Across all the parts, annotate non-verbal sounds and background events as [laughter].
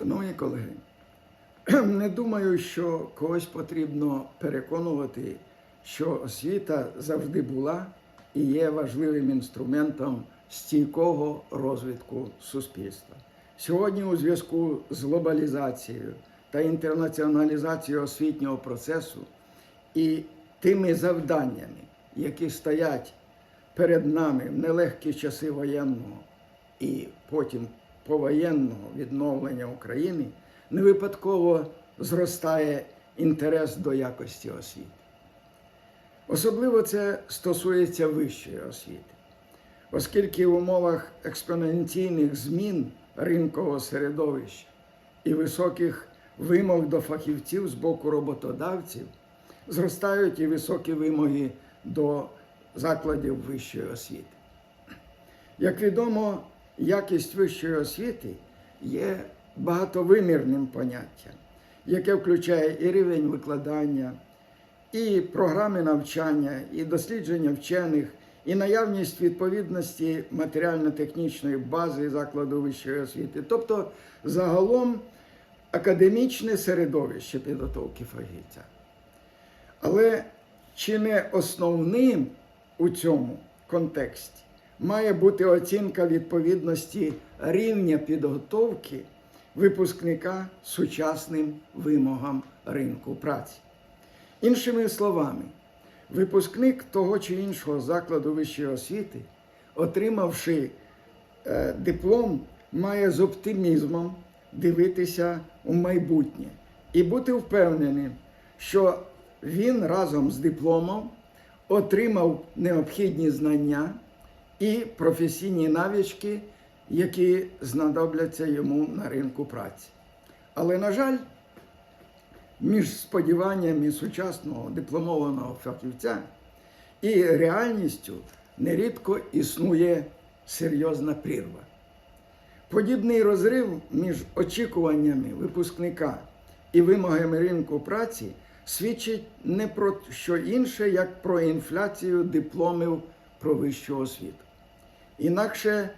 Шановні колеги, [clears throat] не думаю, що когось потрібно переконувати, що освіта завжди була і є важливим інструментом стійкого розвитку суспільства. Сьогодні, у зв'язку з глобалізацією та інтернаціоналізацією освітнього процесу і тими завданнями, які стоять перед нами в нелегкі часи воєнного і потім повоєнного відновлення України, не випадково зростає інтерес до якості освіти. Особливо це стосується вищої освіти, оскільки в умовах експоненційних змін ринкового середовища і високих вимог до фахівців з боку роботодавців зростають і високі вимоги до закладів вищої освіти. Як відомо, якість вищої освіти є багатовимірним поняттям, яке включає і рівень викладання, і програми навчання, і дослідження вчених, і наявність відповідності матеріально-технічної бази закладу вищої освіти, тобто загалом академічне середовище підготовки фахівця. Але чи не основним у цьому контексті має бути оцінка відповідності рівня підготовки випускника сучасним вимогам ринку праці? Іншими словами, випускник того чи іншого закладу вищої освіти, отримавши е, диплом, має з оптимізмом дивитися у майбутнє і бути впевненим, що він разом з дипломом отримав необхідні знання і професійні навички, які знадобляться йому на ринку праці. Але, на жаль, між сподіваннями сучасного дипломованого фахівця і реальністю нерідко існує серйозна прірва. Подібний розрив між очікуваннями випускника і вимогами ринку праці свідчить не про що інше, як про інфляцію дипломів про вищу освіту. Інакше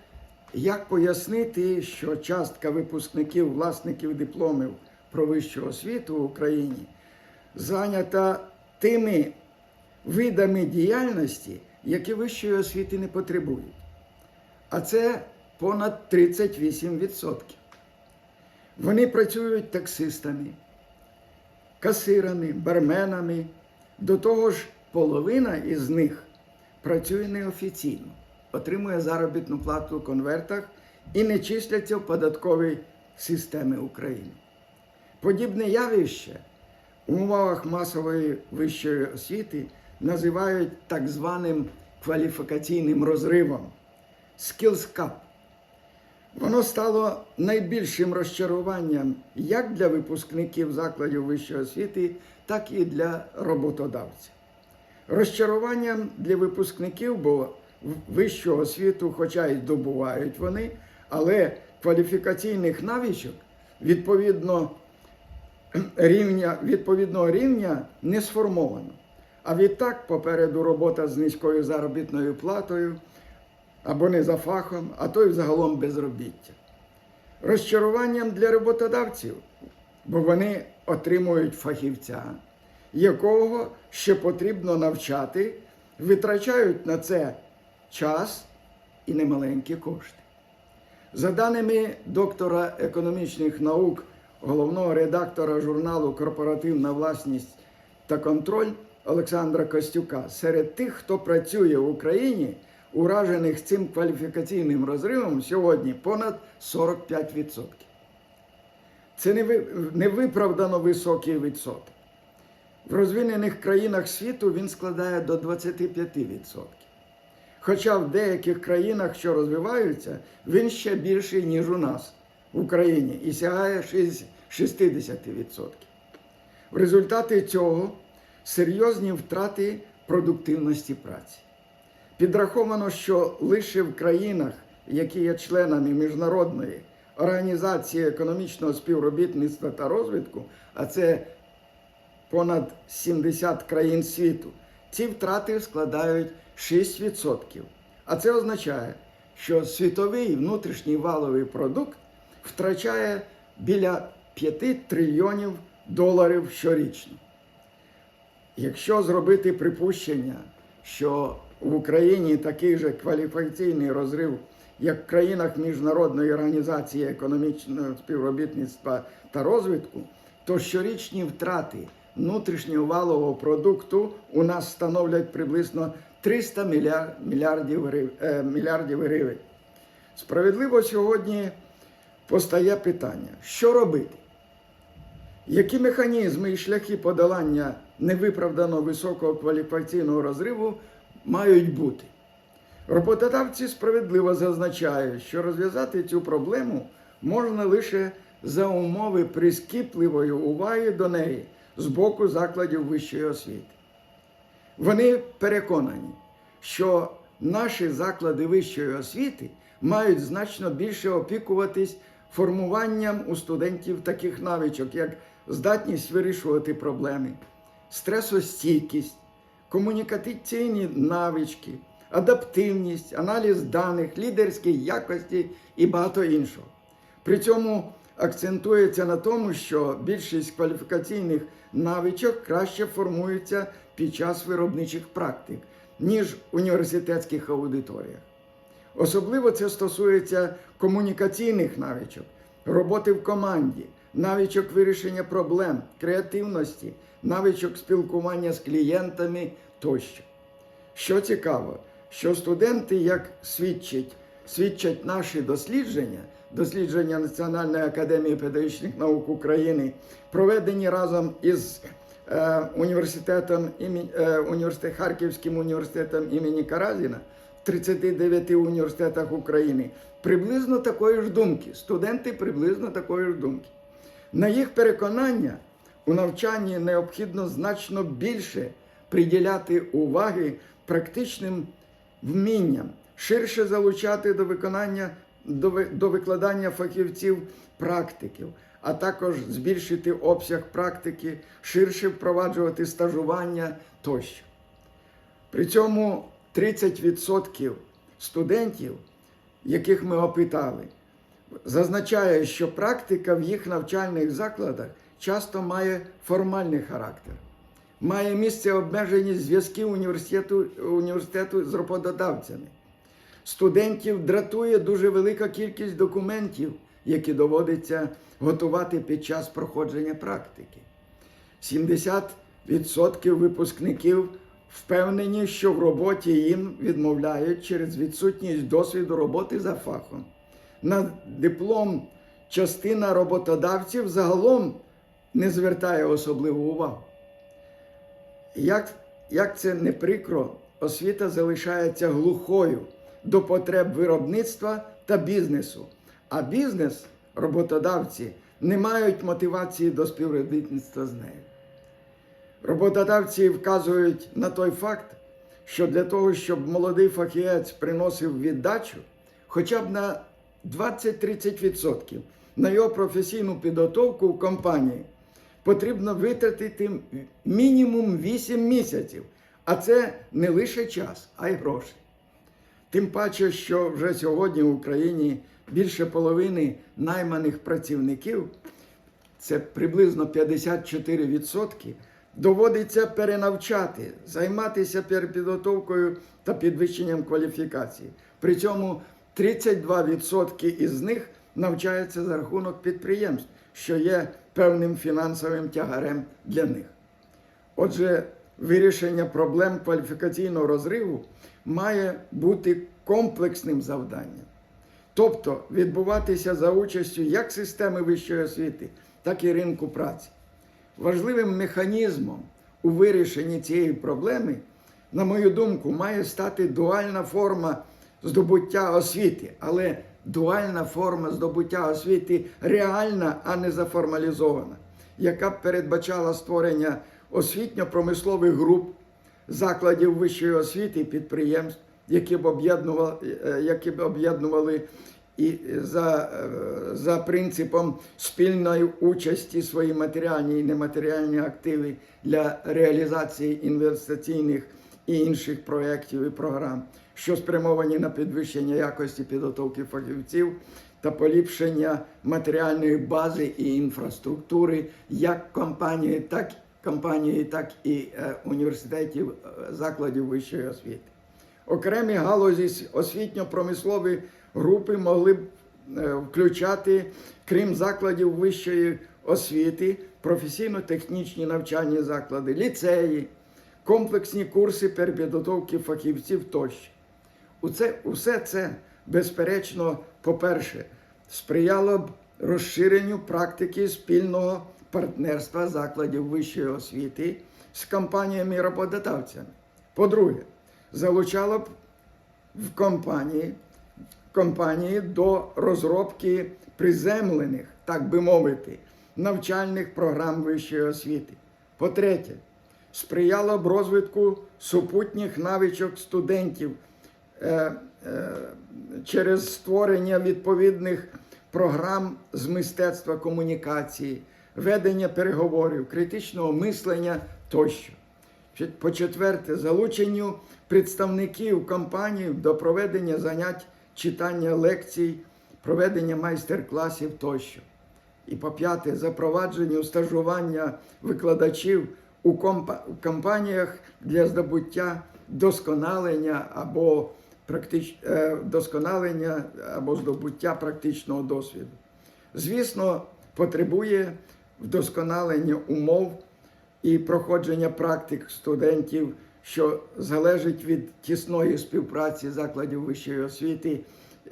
як пояснити, що частка випускників, власників дипломів про вищу освіту в Україні зайнята тими видами діяльності, які вищої освіти не потребують. А це понад 38%. Вони працюють таксистами, касирами, барменами. До того ж, половина із них працює неофіційно, отримує заробітну плату в конвертах і не числяться в податковій системі України. Подібне явище у умовах масової вищої освіти називають так званим кваліфікаційним розривом skills gap. Воно стало найбільшим розчаруванням як для випускників закладів вищої освіти, так і для роботодавців. Розчаруванням для випускників, бо вищу освіту, хоча й здобувають вони, але кваліфікаційних навичок відповідно рівня, відповідного рівня не сформовано. А відтак попереду робота з низькою заробітною платою або не за фахом, а то й взагалом безробіття. Розчаруванням для роботодавців, бо вони отримують фахівця, якого ще потрібно навчати, витрачають на це час і немаленькі кошти. За даними доктора економічних наук, головного редактора журналу Корпоративна власність та контроль Олександра Костюка, серед тих, хто працює в Україні, уражених цим кваліфікаційним розривом сьогодні понад 45%. Це невиправдано високий відсоток. В розвинених країнах світу він складає до 25%. Хоча в деяких країнах, що розвиваються, він ще більший, ніж у нас в Україні, і сягає 60%. В результаті цього серйозні втрати продуктивності праці. Підраховано, що лише в країнах, які є членами міжнародної організації економічного співробітництва та розвитку, а це понад 70 країн світу, ці втрати складають 6%. А це означає, що світовий внутрішній валовий продукт втрачає біля 5 трильйонів доларів щорічно. Якщо зробити припущення, що в Україні такий же кваліфікаційний розрив, як в країнах Міжнародної організації економічного співробітництва та розвитку, то щорічні втрати внутрішнього валового продукту у нас становлять приблизно 300 мільярдів, е, мільярдів гривень. Справедливо сьогодні постає питання, що робити? Які механізми і шляхи подолання невиправдано високого кваліфікаційного розриву мають бути? Роботодавці справедливо зазначають, що розв'язати цю проблему можна лише за умови прискіпливої уваги до неї з боку закладів вищої освіти. Вони переконані, що наші заклади вищої освіти мають значно більше опікуватись формуванням у студентів таких навичок, як здатність вирішувати проблеми, стресостійкість, комунікаційні навички, адаптивність, аналіз даних, лідерські якості і багато іншого. При цьому акцентується на тому, що більшість кваліфікаційних навичок краще формуються під час виробничих практик, ніж університетських аудиторіях. Особливо це стосується комунікаційних навичок, роботи в команді, навичок вирішення проблем, креативності, навичок спілкування з клієнтами тощо. Що цікаво, що студенти, як свідчать, свідчать наші дослідження, дослідження Національної академії педагогічних наук України, проведені разом із е, університетом імені, е, університет, Харківським університетом імені Каразіна в 39 університетах України, приблизно такої ж думки. Студенти приблизно такої ж думки. На їх переконання, у навчанні необхідно значно більше приділяти уваги практичним вмінням, ширше залучати до виконання до, викладання фахівців практиків, а також збільшити обсяг практики, ширше впроваджувати стажування тощо. При цьому 30% студентів, яких ми опитали, зазначає, що практика в їх навчальних закладах часто має формальний характер, має місце обмежені зв'язки університету, університету з роботодавцями. Студентів дратує дуже велика кількість документів, які доводиться готувати під час проходження практики. 70% випускників впевнені, що в роботі їм відмовляють через відсутність досвіду роботи за фахом. На диплом частина роботодавців загалом не звертає особливу увагу. Як, як це не прикро, освіта залишається глухою до потреб виробництва та бізнесу, а бізнес, роботодавці, не мають мотивації до співробітництва з нею. Роботодавці вказують на той факт, що для того, щоб молодий фахівець приносив віддачу хоча б на 20-30% на його професійну підготовку в компанії, потрібно витратити мінімум 8 місяців. А це не лише час, а й гроші. Тим паче, що вже сьогодні в Україні більше половини найманих працівників, це приблизно 54%, доводиться перенавчати, займатися перепідготовкою та підвищенням кваліфікації. При цьому 32% із них навчаються за рахунок підприємств, що є певним фінансовим тягарем для них. Отже, вирішення проблем кваліфікаційного розриву має бути комплексним завданням, тобто відбуватися за участю як системи вищої освіти, так і ринку праці. Важливим механізмом у вирішенні цієї проблеми, на мою думку, має стати дуальна форма здобуття освіти, але дуальна форма здобуття освіти реальна, а не заформалізована, яка б передбачала створення освітньо-промислових груп, закладів вищої освіти і підприємств, які б об'єднували, е, які б об'єднували і за, е, за принципом спільної участі свої матеріальні і нематеріальні активи для реалізації інвестиційних і інших проєктів і програм, що спрямовані на підвищення якості підготовки фахівців та поліпшення матеріальної бази і інфраструктури як компанії, так, компанії, так і е, університетів, е, закладів вищої освіти. Окремі галузі освітньо-промислові групи могли б е, включати, крім закладів вищої освіти, професійно-технічні навчальні заклади, ліцеї, комплексні курси перепідготовки фахівців тощо. Усе, усе це, безперечно, по-перше, сприяло б розширенню практики спільного партнерства закладів вищої освіти з компаніями роботодавцями. По-друге, залучало б в компанії, компанії до розробки приземлених, так би мовити, навчальних програм вищої освіти. По-третє, сприяло б розвитку супутніх навичок студентів е, е, через створення відповідних програм з мистецтва комунікації, ведення переговорів, критичного мислення тощо. По-четверте, залученню представників компаній до проведення занять, читання лекцій, проведення майстер-класів тощо. І по-п'яте, запровадженню стажування викладачів у компа- компаніях для здобуття досконалення або практич... е, досконалення або здобуття практичного досвіду. Звісно, потребує вдосконалення умов і проходження практик студентів, що залежить від тісної співпраці закладів вищої освіти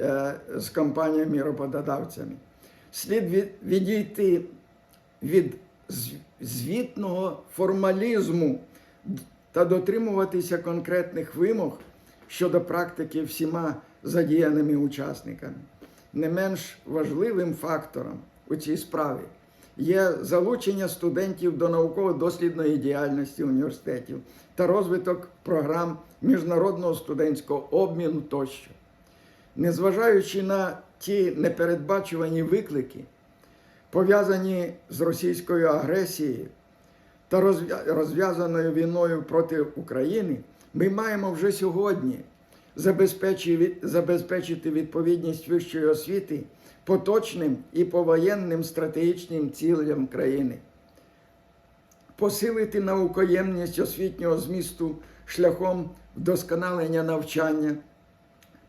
е, з компаніями роботодавцями. Слід відійти від звітного формалізму та дотримуватися конкретних вимог щодо практики всіма задіяними учасниками. Не менш важливим фактором у цій справі є залучення студентів до науково-дослідної діяльності університетів та розвиток програм міжнародного студентського обміну тощо. Незважаючи на ті непередбачувані виклики, пов'язані з російською агресією та розв'язаною війною проти України, ми маємо вже сьогодні забезпечити відповідність вищої освіти поточним і повоєнним стратегічним цілям країни, посилити наукоємність освітнього змісту шляхом вдосконалення навчання,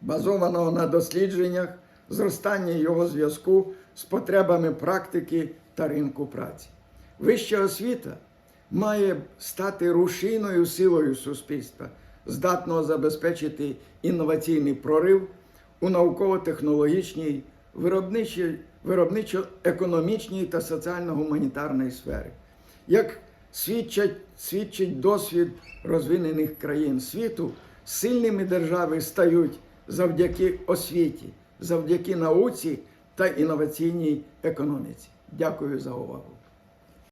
базованого на дослідженнях, зростання його зв'язку з потребами практики та ринку праці. Вища освіта має стати рушійною силою суспільства, здатного забезпечити інноваційний прорив у науково-технологічній, виробничо-економічній та соціально-гуманітарній сфері. Як свідчать, свідчить досвід розвинених країн світу, сильними держави стають завдяки освіті, завдяки науці та інноваційній економіці. Дякую за увагу.